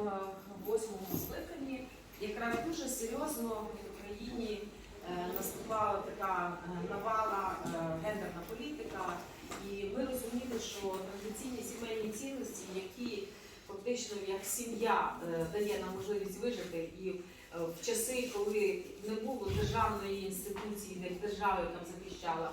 е, восьмому скликанні. Якраз дуже серйозно в Україні е, наступала така е, навала гендерна політика, і ми розуміли, що традиційні сімейні цінності, які фактично як сім'я дає нам можливість вижити, і в часи, коли не було державної інституції, як держави, яка захищала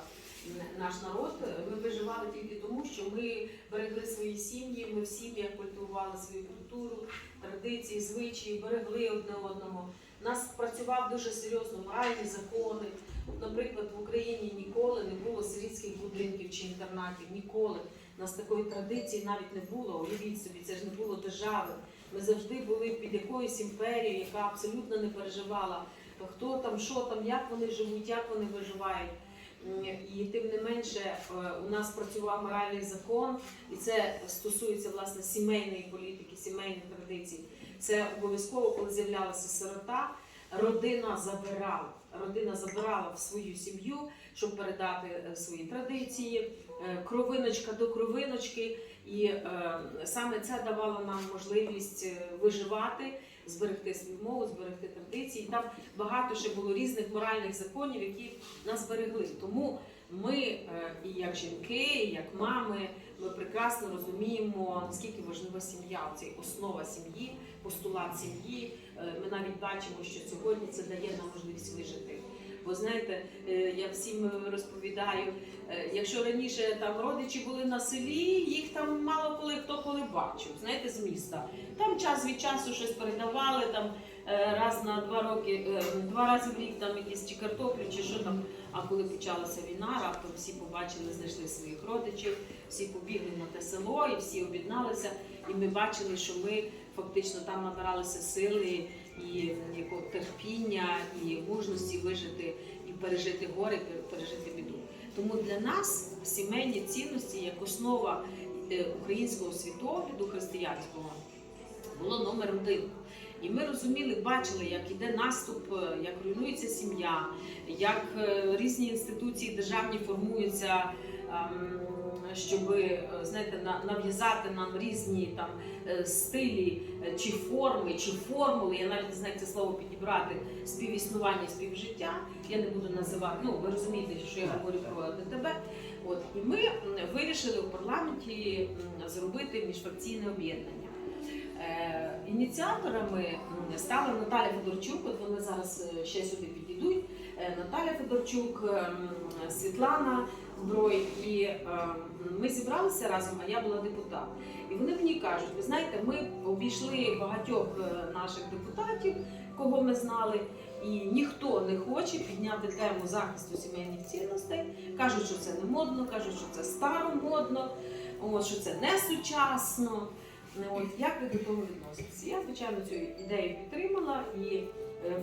наш народ, ми виживали тільки тому, що ми берегли свої сім'ї, ми в сім'ях культивували свою культуру, традиції, звичаї, берегли одне одного. Нас працював дуже серйозно моральні закони. Наприклад, в Україні ніколи не було сирітських будинків чи інтернатів. Ніколи. У нас такої традиції навіть не було. Уявіть собі, це ж не було держави. Ми завжди були під якоюсь імперією, яка абсолютно не переживала, хто там, що там, як вони живуть, як вони виживають. І тим не менше е, у нас працював моральний закон, і це стосується власне сімейної політики, сімейних традицій. Це обов'язково, коли з'являлася сирота, родина забирала. Родина забирала в свою сім'ю, щоб передати е, свої традиції, е, кровиночка до кровиночки. І саме це давало нам можливість виживати, зберегти свою мову, зберегти традиції. Там багато ще було різних моральних законів, які нас берегли. Тому ми, е, і як жінки, і як мами, ми прекрасно розуміємо, наскільки важлива сім'я, це основа сім'ї, постулат сім'ї. Е, Ми навіть бачимо, що сьогодні це дає нам можливість вижити. Бо знаєте, е, я всім розповідаю, е, якщо раніше там родичі були на селі, їх там мало коли хто коли бачив, знаєте, з міста. Там час від часу щось передавали там е, раз на два роки, е, два рази в рік там якісь чи картоплю, чи що там. А коли почалася війна, раптом всі побачили, знайшли своїх родичів, всі побігли на те село і всі об'єдналися. І ми бачили, що ми фактично там набиралися сили і якого терпіння, і мужності вижити і пережити горе, пер- пережити біду. Тому для нас сімейні цінності як основа е, українського світогляду християнського було номер один. І ми розуміли, бачили, як іде наступ, е, як руйнується сім'я, як е, різні інституції державні формуються, ем, щоб знаєте, нав'язати нам різні там е, стилі е, чи форми, чи формули. Я навіть не знаю, як це слово підібрати співіснування, співжиття. Я не буду називати. Ну ви розумієте, що я говорю про ДТБ. От і ми вирішили у парламенті зробити міжфракційне об'єднання. Е, Ініціаторами стала Наталя Федорчук, от вони зараз е, ще сюди підійдуть. Е, Наталя Федорчук, е, Світлана Зброй. І е, ми зібралися разом, а я була депутат. І вони мені кажуть: ви знаєте, ми обійшли багатьох е, наших депутатів, кого ми знали, і ніхто не хоче підняти тему захисту сімейних цінностей. Кажуть, що це не модно, кажуть, що це старомодно, що це не сучасно. Ну, От як ви до того відноситеся? Я звичайно цю ідею підтримала, і е,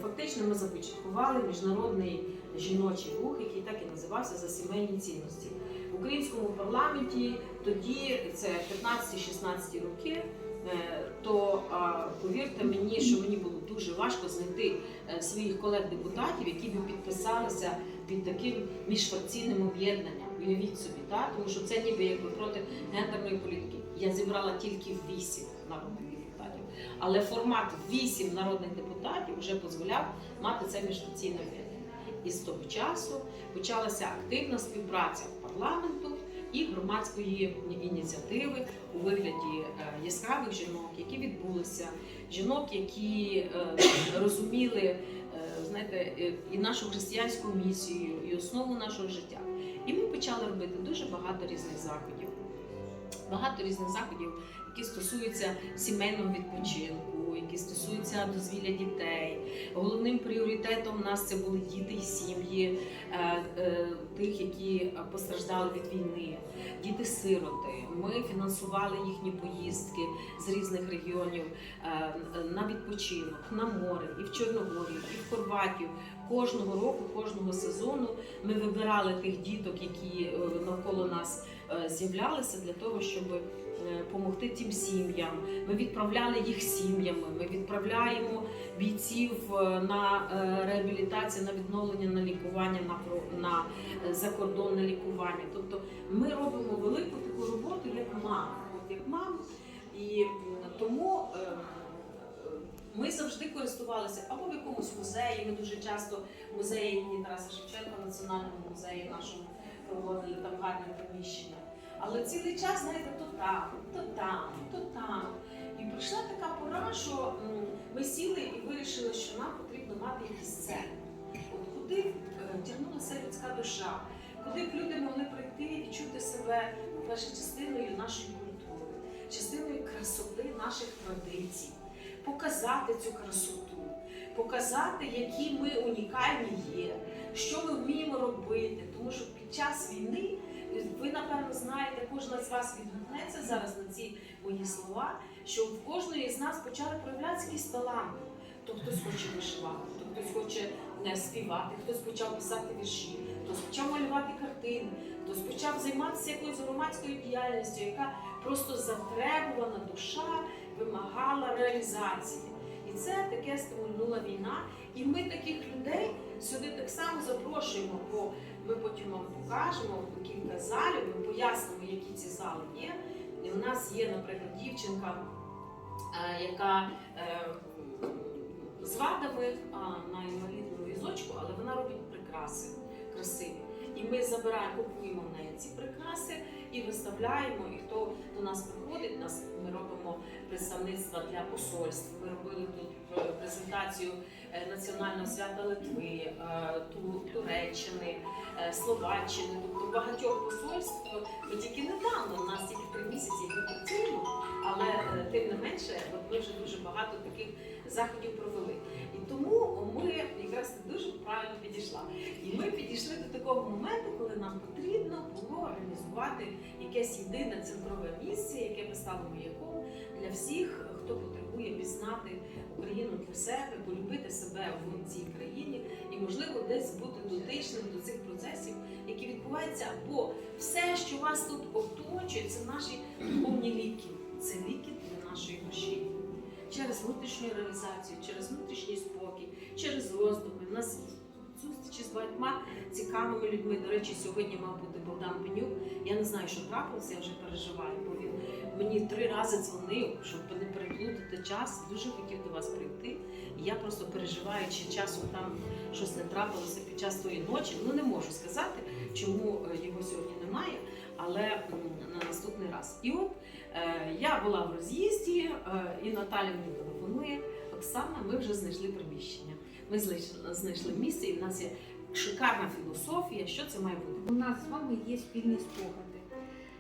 фактично ми започаткували міжнародний жіночий рух, який так і називався за сімейні цінності в українському парламенті. Тоді це 15-16 роки. е, То повірте мені, що мені було дуже важко знайти е, своїх колег-депутатів, які би підписалися під таким міжфракційним об'єднанням. Уявіть собі, так? тому що це ніби якби проти гендерної політики. Я зібрала тільки 8 народних депутатів. Але формат 8 народних депутатів вже дозволяв мати це міжфракційне об'єднання. І з того часу почалася активна співпраця парламенту і громадської ініціативи у вигляді е, яскравих жінок, які відбулися, жінок, які е, розуміли е, знаєте, і нашу християнську місію, і основу нашого життя. І ми почали робити дуже багато різних заходів. Багато різних заходів, які стосуються сімейного відпочинку, які стосуються дозвілля дітей. Головним пріоритетом у нас це були діти і сім'ї е, е, тих, які постраждали від війни, діти-сироти. Ми фінансували їхні поїздки з різних регіонів е, на відпочинок, на море, і в Чорногорію, і в Хорватію. Кожного року, кожного сезону ми вибирали тих діток, які навколо нас з'являлися для того, щоб допомогти тим сім'ям. Ми відправляли їх сім'ями. Ми відправляємо бійців е, на е, реабілітацію, на відновлення, на лікування, на на е, закордонне лікування. Тобто ми робимо велику таку роботу як мама, от як мама. І тому е, Ми завжди користувалися або в якомусь музеї. Ми дуже часто музеї Тараса Шевченка, національному музеї нашому проводили там гарне приміщення. Але цілий час, знаєте, то там, то там, то там. І прийшла така пора, що ми сіли і вирішили, що нам потрібно мати якийсь центр. От куди е, тягнулася людська душа, куди б люди могли прийти і чути себе, по-перше, частиною нашої культури, частиною красоти наших традицій, показати цю красоту, показати, які ми унікальні є, що ми вміємо робити. Тому що під час війни ви напевно знаєте, кожна з вас відгукнеться зараз на ці мої слова, що в кожної з нас почали проявлятися якісь таланти. То хтось хоче вишивати, то хтось хоче не співати, хтось почав писати вірші, хтось почав малювати картини, хтось почав займатися якоюсь громадською діяльністю, яка просто затребувана душа вимагала реалізації. Це таке стимульнула війна. І ми таких людей сюди так само запрошуємо, бо ми потім вам покажемо кілька залів, ми пояснимо, які ці зали є. І у нас є, наприклад, дівчинка, е, яка е, з вадами на інвалідному візочку, але вона робить прикраси красиві. І ми забираємо, купуємо в неї ці прикраси і виставляємо. І хто до нас приходить, нас ми робимо представництва для посольств. Ми робили тут е, презентацію е, національного свята Литви, е, Туреччини, Словаччини, тобто багатьох посольств. Ми тільки недавно, у нас тільки три місяці ми працюємо, але тим не менше, ми вже дуже багато таких заходів провели. І тому ми якраз ти правильно підійшла. І ми підійшли до такого моменту, коли нам потрібно було організувати якесь єдине центрове місце, яке би стало маяком для всіх, хто потребує пізнати Україну для себе, полюбити себе в цій країні і, можливо, десь бути дотичним до цих процесів, які відбуваються, бо все, що вас тут оточує, це наші духовні ліки, це ліки для нашої душі. Через внутрішню реалізацію, через внутрішній спокій, через роздуми. Нас зустрічі з багатьма цікавими людьми. До речі, сьогодні мав бути Богдан Пенюк. Я не знаю, що трапилося, я вже переживаю, бо він мені три рази дзвонив, щоб не переплутати час. Дуже хотів до вас прийти. Я просто переживаю, чи часом там щось не трапилося під час тої ночі. Ну не можу сказати, чому е, його сьогодні немає, але на наступний раз. І от е, я була в роз'їзді, е, і Наталя мені телефонує. Оксана, ми вже знайшли приміщення. Ми знайшли місце, і в нас є шикарна філософія. Що це має бути? У нас з вами є спільні спогади.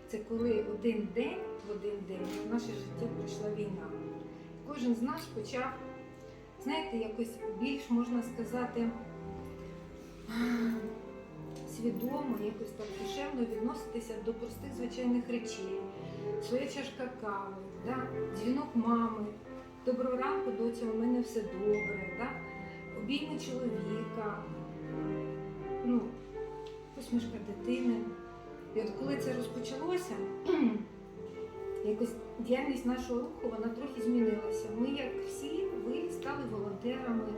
Це коли один день, в один день в наше життя прийшла війна. Кожен з нас почав, знаєте, якось більш можна сказати, свідомо, якось так душевно відноситися до простих звичайних речей. Своя чашка кави, да? дзвінок мами, доброго ранку, доця, у мене все добре, да? обійми чоловіка, ну, посмішка дитини. І от коли це розпочалося, якось діяльність нашого руху вона трохи змінилася. Ми, як всі, ви стали волонтерами.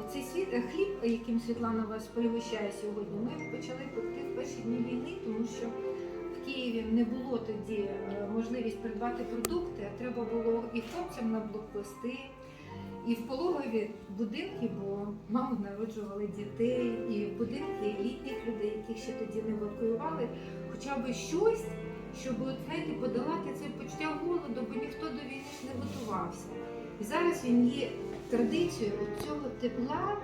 Оцей світ, е, хліб, яким Світлана вас перевищає сьогодні, ми почали пекти в перші дні війни, тому що в Києві не було тоді е, можливість придбати продукти, а треба було і хлопцям на блокпости, і в пологові будинки, бо мами народжували дітей, і будинки літніх людей, яких ще тоді не евакуювали, хоча б щось, щоб от, знаєте, подолати це почуття голоду, бо ніхто до війни ж не готувався. І зараз він є традицією цього тепла,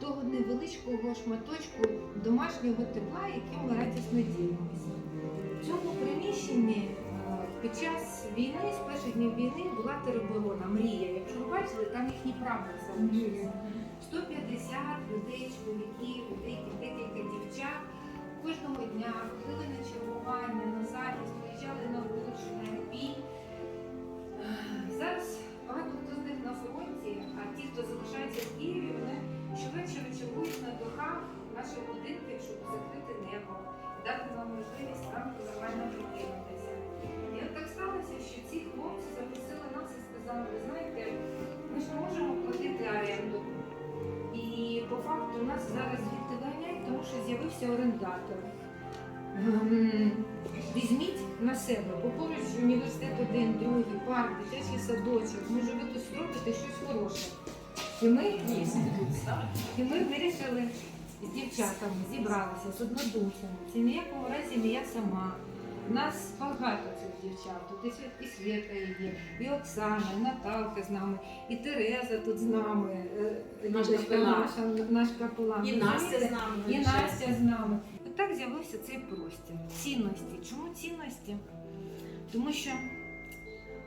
того невеличкого шматочку домашнього тепла, яким ми радісно ділимося. В цьому приміщенні під час війни, з перших днів війни, була тероборона, мрія. Якщо ви бачили, там їхні прапори залишилися. 150 людей, чоловіків, деякі декілька дівчат. Кожного дня ходили на чергування, на захист, виїжджали на вуличний бій. Е, Зараз багато хто з них на фронті, а ті, хто залишається в Києві, вони щовечора чергують на дахах наших будинків, щоб закрити небо, дати нам можливість ранку нормально прокинутися. Сталося, що ці хлопці запросили нас і сказали, ви знаєте, ми ж не можемо платити оренду. І по факту нас зараз звідти тому що з'явився орендатор. Ем, Візьміть на себе, бо поруч університет один, другий, парк, дитячий садочок. Може ви тут зробите щось хороше. І ми, і ми вирішили з дівчатами зібралися з однодумцями. Це ні в якому разі не я сама. У нас багато дівчат. Тут і, Свята є, і Оксана, і Наталка з нами, і Тереза тут з нами, е, Наш капелан. наша, наш капелан. І Настя з нами. І. Настя з нами. От так з'явився цей простір. Цінності. Чому цінності? Тому що,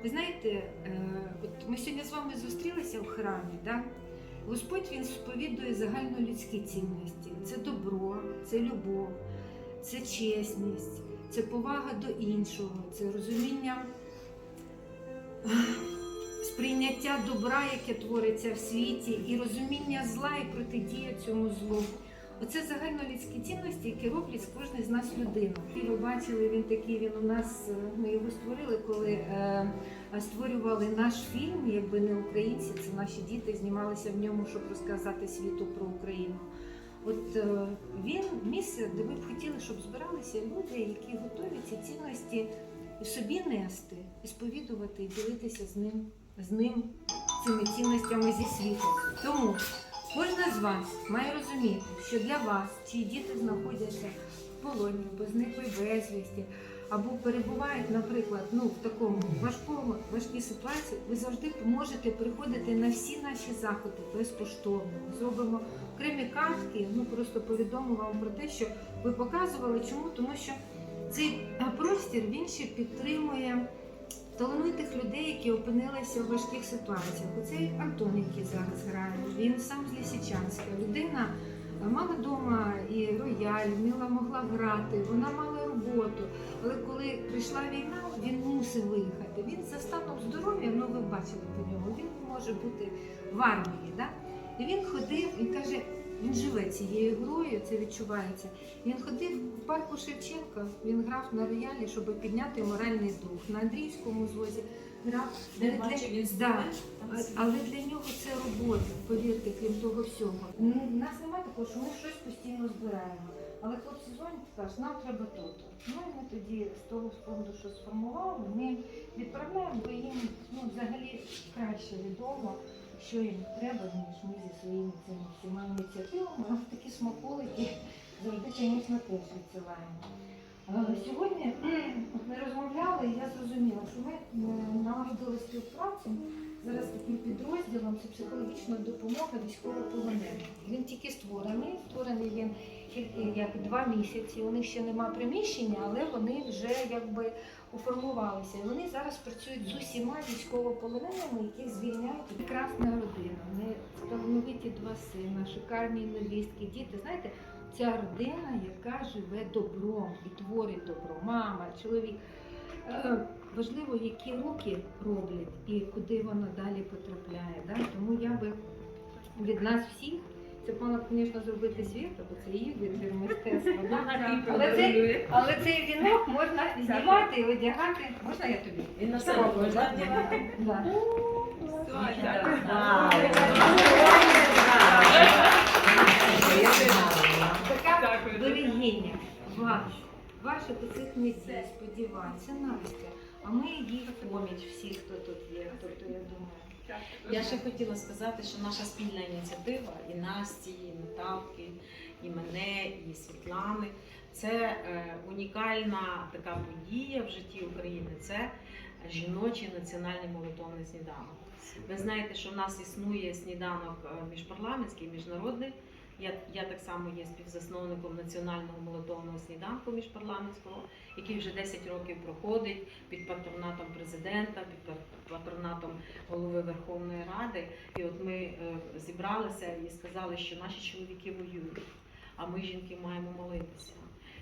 ви знаєте, е, от ми сьогодні з вами зустрілися в храмі, да? Господь він сповідує загальнолюдські цінності. Це добро, це любов, це чесність, це повага до іншого, це розуміння сприйняття добра, яке твориться в світі, і розуміння зла і протидія цьому злу. Оце загальнолюдські цінності, які роблять з кожної з нас людину. І ви бачили, він такий, він у нас, е, ми його створили, коли е, створювали наш фільм, якби не українці, це наші діти знімалися в ньому, щоб розказати світу про Україну. От е, він місце, де ми б хотіли, щоб збиралися люди, які готові ці цінності і собі нести, і сповідувати, і ділитися з ним, з ним цими цінностями зі світу. Тому кожна з вас має розуміти, що для вас, чиї діти знаходяться в полоні, або зникли безвісті, або перебувають, наприклад, ну в такому важкому важкій ситуації, ви завжди можете приходити на всі наші заходи безкоштовно. Ми зробимо окремі картки. Ну просто повідомимо вам про те, що ви показували. Чому? Тому що цей е, простір він ще підтримує талановитих людей, які опинилися в важких ситуаціях. Оцей Антон, який зараз грає, він сам з Лісичанська. Людина е, мала вдома і рояль, вміла могла грати, вона мала роботу. Але коли прийшла війна, він мусив виїхати. Він за станом здоров'я, ну ви бачили по ньому, він може бути в армії. Да? І він ходив, він каже, він живе цією грою, це відчувається. Він ходив в парку Шевченка, він грав на роялі, щоб підняти моральний дух. На Андріївському звозі грав. Для- Да. Але для нього це робота, повірте, крім того всього. У нас немає такого, що ми щось постійно збираємо. Але хлопці дзвонять і кажуть, нам треба то-то. Ну і ми тоді з того фонду, що сформували, ми відправляємо, бо їм ну, взагалі краще відомо, що їм треба, ніж ми зі своїми цими всіма ініціативами. А такі смаколики завжди, звісно, теж відсилаємо. Сьогодні ми розмовляли, і я зрозуміла, що ми е, налагодили співпрацю зараз таким підрозділом це психологічна допомога військовополоненим. Він тільки створений, створений він тільки як два місяці. У них ще нема приміщення, але вони вже якби уформувалися. І вони зараз працюють з усіма військовополоненими, яких звільняють. Прекрасна родина. Вони талановиті два сина, шикарні невістки, діти. Знаєте, ця родина, яка живе добром і творить добро. Мама, чоловік. Е, Важливо, які руки роблять і куди воно далі потрапляє. Да? Тому я би від нас всіх, це мала звісно, зробити світло, бо це її витвір мистецтва. Але, цей, але цей вінок можна знімати і одягати. Можна я тобі? Він на можна? Да. Така берегиня ваш, ваших оцих надій, сподівань, це Настя. А ми їй поміч всі, хто тут є. Тобто, я думаю. Я ще хотіла сказати, що наша спільна ініціатива і Насті, і Наталки, і мене, і Світлани. Це е, унікальна така подія в житті України. Це жіночий національний молитовний сніданок. Ви знаєте, що в нас існує сніданок е, міжпарламентський, міжнародний. Я, я так само є співзасновником національного молитовного сніданку міжпарламентського, який вже 10 років проходить під патронатом президента, під пат- патронатом голови Верховної Ради. І от ми е, зібралися і сказали, що наші чоловіки воюють, а ми, жінки, маємо молитися.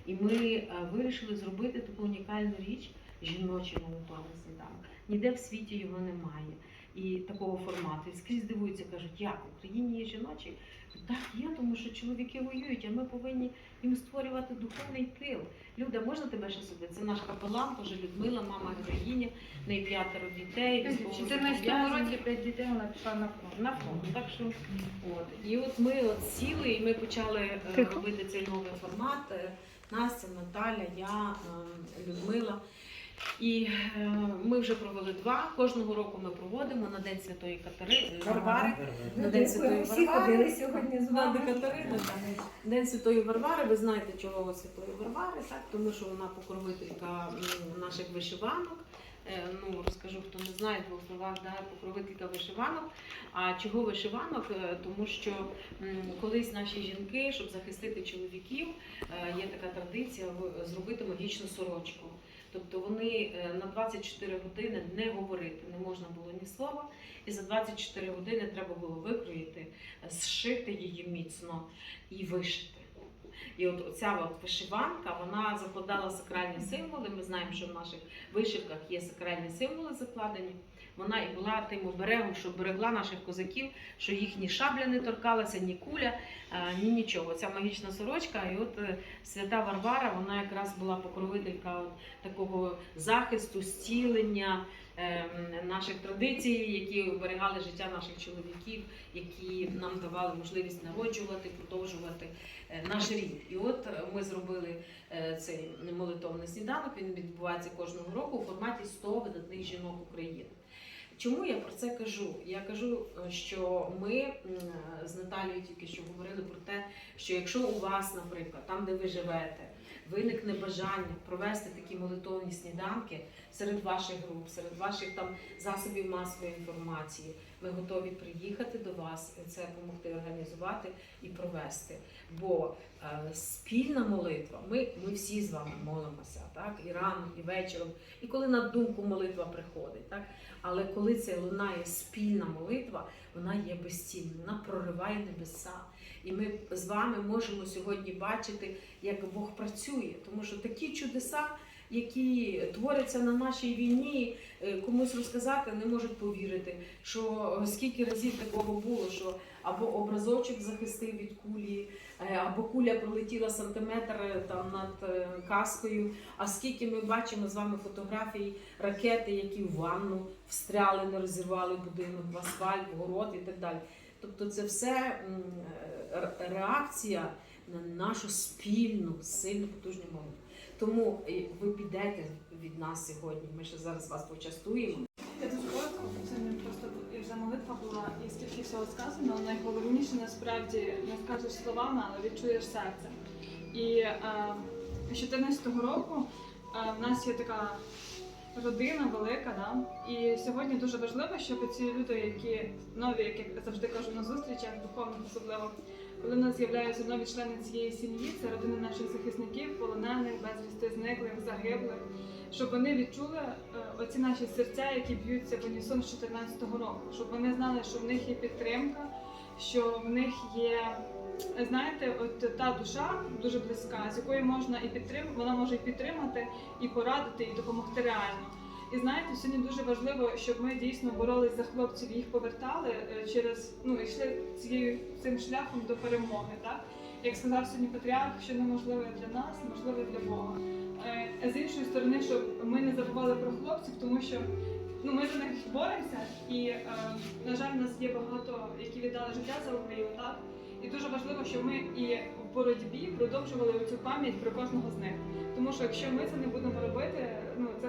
І ми е, вирішили зробити таку унікальну річ жіночий молитовний сніданок. Ніде в світі його немає. І такого формату. І скрізь дивуються, кажуть, як в Україні є жіночий? Так, є, тому що чоловіки воюють, а ми повинні їм створювати духовний тил. Люда, можна тебе ще сюди? Це наш капелан, теж Людмила, мама героїня, в неї п'ятеро дітей. В 14 році п'ять дітей вона пішла на фронт. на фронт. Так що от і от ми от сіли, і ми почали е, робити цей новий формат. Е, Настя, Наталя, я, е, Людмила. І е, ми вже провели два. Кожного року ми проводимо на День Святої Катерини Варвари. На День. Святої Всі Варвари. ходили сьогодні з вами. Катерини. День Святої Варвари, ви знаєте, чого Святої Варвари, так? тому що вона покровителька наших вишиванок. Е, Ну, розкажу, хто не знає в двох словах, да, покровителька вишиванок. А чого вишиванок? Е, Тому що м, колись наші жінки, щоб захистити чоловіків, е, є така традиція в- зробити магічну сорочку. Тобто вони е, на 24 години не говорити не можна було ні слова, і за 24 години треба було викроїти, е, зшити її міцно і вишити. І от оця от вишиванка, вона закладала сакральні символи. Ми знаємо, що в наших вишивках є сакральні символи закладені. Вона і була тим оберегом, що берегла наших козаків, що їхні шабля не торкалася, ні куля, ні нічого. Ця магічна сорочка, і от е, свята Варвара, вона якраз була покровителька такого захисту, зцілення е, наших традицій, які оберігали життя наших чоловіків, які нам давали можливість народжувати, продовжувати е, наш рід. І от е, ми зробили цей молитовний сніданок. Він відбувається кожного року у форматі 100 видатних жінок України. Чому я про це кажу? Я кажу, е, що ми з Наталією тільки що говорили про те, що якщо у вас, наприклад, там, де ви живете, виникне бажання провести такі молитовні сніданки серед ваших груп, серед ваших там засобів масової інформації, ми готові приїхати до вас, це допомогти організувати і провести. Бо е, спільна молитва, ми, ми всі з вами молимося, так і рано, і вечором, і коли на думку молитва приходить, так. Але коли це лунає спільна молитва, вона є безцінною, вона прориває небеса. І ми з вами можемо сьогодні бачити, як Бог працює, тому що такі чудеса, які творяться на нашій війні, е, комусь розказати не можуть повірити, що скільки разів такого було, що або образочок захистив від кулі, е, або куля пролетіла сантиметр е, там над каскою. А скільки ми бачимо з вами фотографій ракети, які в ванну встряли, не розірвали будинок, в асфальт, в город і так далі. Тобто це все реакція на нашу спільну, сильну, потужну молитву. Тому е, ви підете від нас сьогодні. Ми ще зараз вас почастуємо. Я дуже коротко, це просто і вже молитва була, і стільки всього сказано, найголовніше насправді не скажеш словами, але відчуєш серце. І е, з 14-го року е, в нас є така родина велика, да? і сьогодні дуже важливо, щоб ці люди, які нові, як я завжди кажу на зустрічах, духовних особливо, коли в нас з'являються нові члени цієї сім'ї, це родини наших захисників, полонених, безвісти зниклих, загиблих, щоб вони відчули е, оці наші серця, які б'ються в унісон з 14-го року, щоб вони знали, що в них є підтримка, що в них є. Знаєте, от та душа дуже близька, з якою можна і підтримати, вона може і підтримати, і порадити, і допомогти реально. І знаєте, сьогодні дуже важливо, щоб ми дійсно боролись за хлопців, їх повертали е, через ну йшли цією цим шляхом до перемоги. Так як сказав сьогодні патріарх, що неможливе для нас, можливе для Бога. Е, А з іншої сторони, щоб ми не забували про хлопців, тому що ну ми за них боремося, і е, на жаль, у нас є багато, які віддали життя за Україну, так і дуже важливо, щоб ми і в боротьбі продовжували цю пам'ять про кожного з них. Тому що якщо ми це не будемо робити, ну це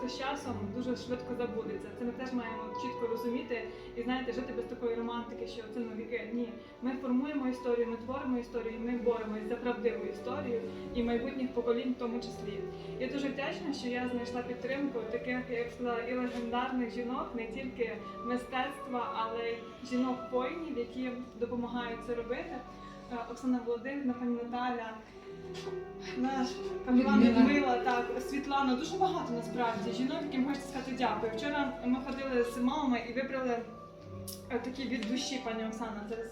просто з часом дуже швидко забудеться. Це ми теж маємо чітко розуміти і знаєте, жити без такої романтики, що це навіки. Ні, ми формуємо історію, ми творимо історію, ми боремось за правдиву історію і майбутніх поколінь в тому числі. Я дуже вдячна, що я знайшла підтримку таких, як сказала, і легендарних жінок, не тільки мистецтва, але й жінок воїнів, які допомагають це робити. Е, Оксана Володимирівна, пані Наталя, наш пані Івана Людмила. Так, Світлана, дуже багато насправді жінок, яким хочеться сказати дякую. Вчора ми ходили з мамами і вибрали е, такі від душі, пані Оксана. Зараз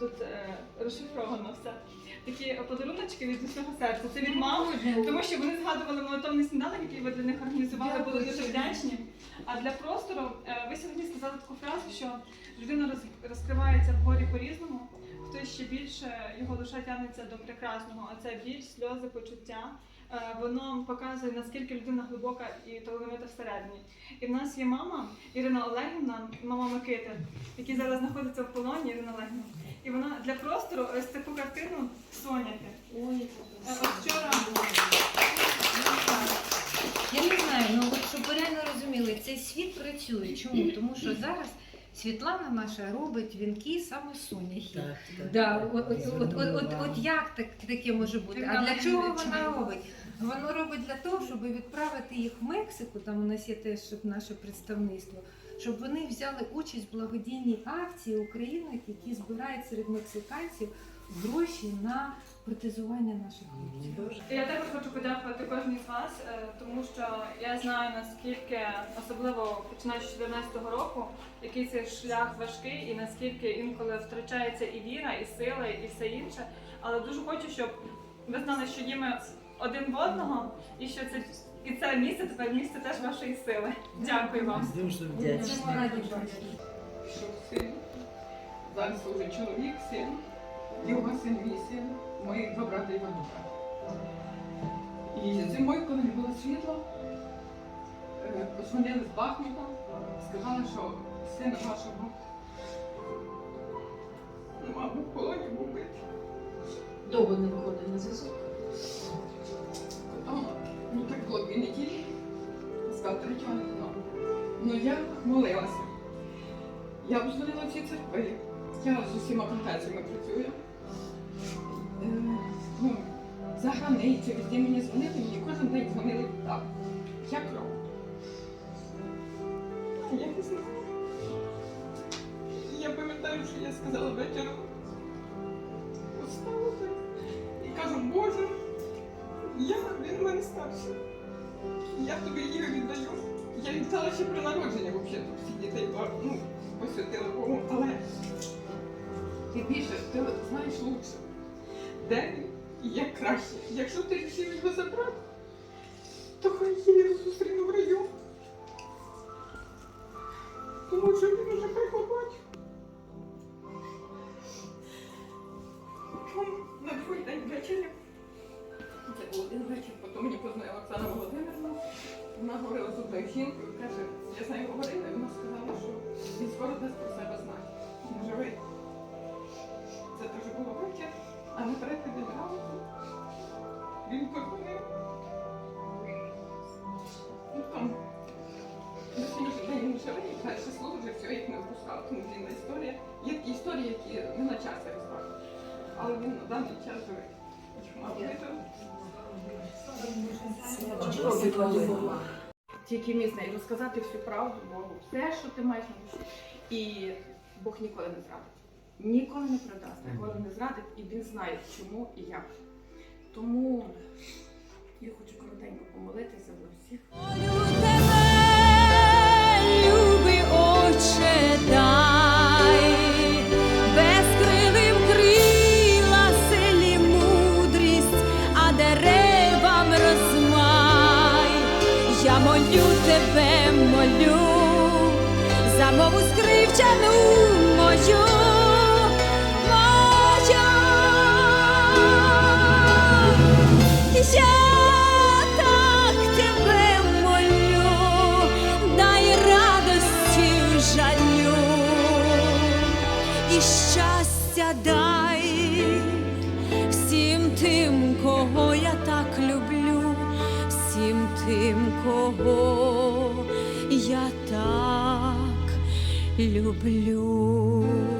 тут е, розшифровано все. Такі подаруночки від усього серця. Це від мами. Тому що вони згадували молитовний сніданок, який ви для них організували, були дуже вдячні. А для простору е, ви сьогодні сказали таку фразу, що людина роз- розкривається в горі по-різному. Хтось ще більше його душа тягнеться до прекрасного, а це біль, сльози, почуття. Е, Воно показує наскільки людина глибока і талановита всередині. І в нас є мама Ірина Олегівна, мама Микити, який зараз знаходиться в полоні Ірина Олегівна. І вона для простору ось таку картину соняти. Ой, Е, вчора Я не знаю, ну от щоб ви реально розуміли, цей світ працює. Чому? Тому що зараз Світлана наша робить вінки саме з соняхи. Так, так. Да, от, от, от, от, от, от як так, таке може бути? А для чого вона робить? Воно робить для того, щоб відправити їх в Мексику, там у нас є теж наше представництво, щоб вони взяли участь в благодійній акції українок, які збирають серед мексиканців гроші на протезування наших хлопців. Я також хочу подякувати кожній з вас, е, тому що я знаю наскільки, особливо починаючи з 2014 року, який цей шлях важкий, і наскільки інколи втрачається і віра, і сила, і все інше. Але дуже хочу, щоб ви знали, що є ми один в одного, і що це і це місце тепер місце теж вашої сили. Дякую вам. Дуже вдячні. раді бачити. що син, зараз уже чоловік, син, його син син, мої два брати Іванука. І зимою, коли не було світла, е, позвонили з Бахмута, сказали, що сина вашого мабуть, в полоні був битий. Довго не виходить на зв'язок. Потім, ну так було дві неділі, сказав, третього не знав. Ну я молилася. Я обзвонила всі церкви. Я з усіма конфесіями працюю. За границю, везде мені дзвонили, мені кожен день дзвонили так. Я кров. Я не знаю. Я пам'ятаю, що я сказала вечором. Устала. І кажу, Боже, я він мене старший. Я тобі її віддаю. Я віддала ще при народженні взагалі всі дітей ну, посвятила Богу, але ти більше, ти знаєш лучше, де він як краще. Якщо ти вирішив його забрати, то хай я його зустріну в раю. Тому що він уже приховать. На другий день ввечері це був один вечір, потім мені познала Оксана Володимирівна. Вона говорила з одною жінкою, каже, я з нею говорила, і вона сказала, що він скоро дасть про себе знати. Живий. Це теж було вечір, а на третій ранку він подзвонив. Ну там день він живий, перше слово вже все, їх не випускав, тому длінна історія. Є такі історії, які не на часі розказують. Але він на даний час живий. Мама вижив. Тільки міцно і розказати всю правду Богу, все, що ти маєш на душі. І Бог ніколи не зрадить. Ніколи не продасть, ніколи не зрадить, і він знає, чому і як. Тому я хочу коротенько помолитися за всіх. І щастя дай всім тим, кого я так люблю, всім тим, кого я так люблю.